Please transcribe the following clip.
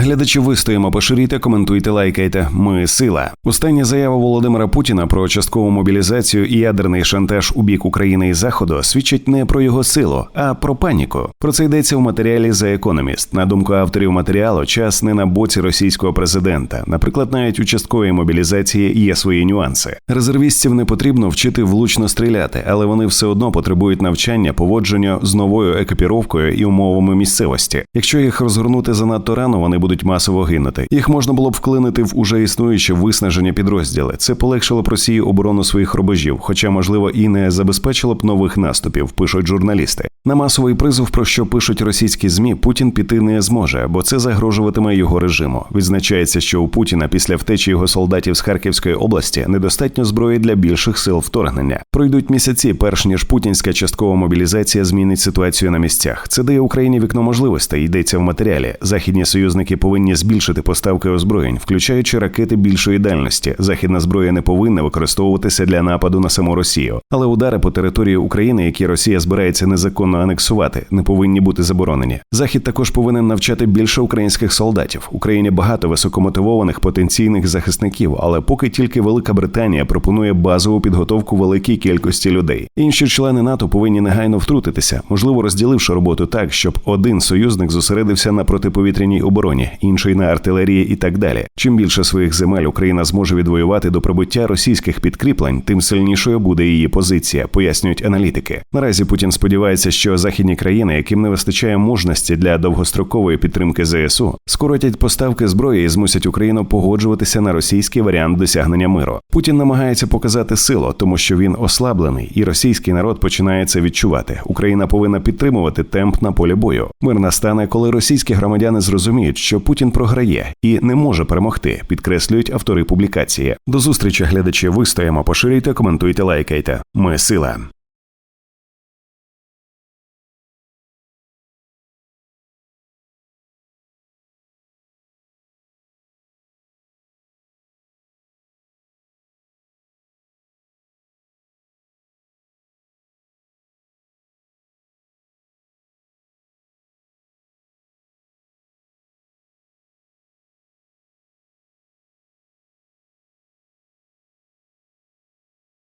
Глядачі вистоїмо, поширюйте, коментуйте, лайкайте. Ми сила. Остання заява Володимира Путіна про часткову мобілізацію і ядерний шантаж у бік України і Заходу свідчить не про його силу, а про паніку. Про це йдеться в матеріалі за економіст. На думку авторів матеріалу, час не на боці російського президента. Наприклад, навіть у частковій мобілізації є свої нюанси. Резервістів не потрібно вчити влучно стріляти, але вони все одно потребують навчання, поводження з новою екіпіровкою і умовами місцевості. Якщо їх розгорнути занадто рано, вони будуть масово гинути. Їх можна було б вклинити в уже існуючі виснаження підрозділи. Це полегшило б Росії оборону своїх рубежів, хоча, можливо, і не забезпечило б нових наступів, пишуть журналісти. На масовий призов, про що пишуть російські змі, Путін піти не зможе, бо це загрожуватиме його режиму. Відзначається, що у Путіна після втечі його солдатів з Харківської області недостатньо зброї для більших сил вторгнення. Пройдуть місяці, перш ніж путінська часткова мобілізація змінить ситуацію на місцях. Це дає Україні вікно можливостей. Йдеться в матеріалі. Західні союзники повинні збільшити поставки озброєнь, включаючи ракети більшої дальності. Західна зброя не повинна використовуватися для нападу на саму Росію, але удари по території України, які Росія збирається незаконно анексувати, не повинні бути заборонені. Захід також повинен навчати більше українських солдатів. Україні багато високомотивованих потенційних захисників, але поки тільки Велика Британія пропонує базову підготовку великій кількості людей. Інші члени НАТО повинні негайно втрутитися, можливо, розділивши роботу так, щоб один союзник зосередився на протиповітряній обороні, інший на артилерії і так далі. Чим більше своїх земель Україна зможе відвоювати до прибуття російських підкріплень, тим сильнішою буде її позиція, пояснюють аналітики. Наразі Путін сподівається, що західні країни, яким не вистачає мужності для довгострокової підтримки ЗСУ, скоротять поставки зброї і змусять Україну погоджуватися на російський варіант досягнення миру. Путін намагається показати силу, тому що він ослаблений, і російський народ починає це відчувати. Україна повинна підтримувати темп на полі бою. Мир настане, коли російські громадяни зрозуміють, що Путін програє і не може перемогти, підкреслюють автори публікації. До зустрічі глядачі. Вистоїмо, поширюйте, коментуйте, лайкайте. Ми сила.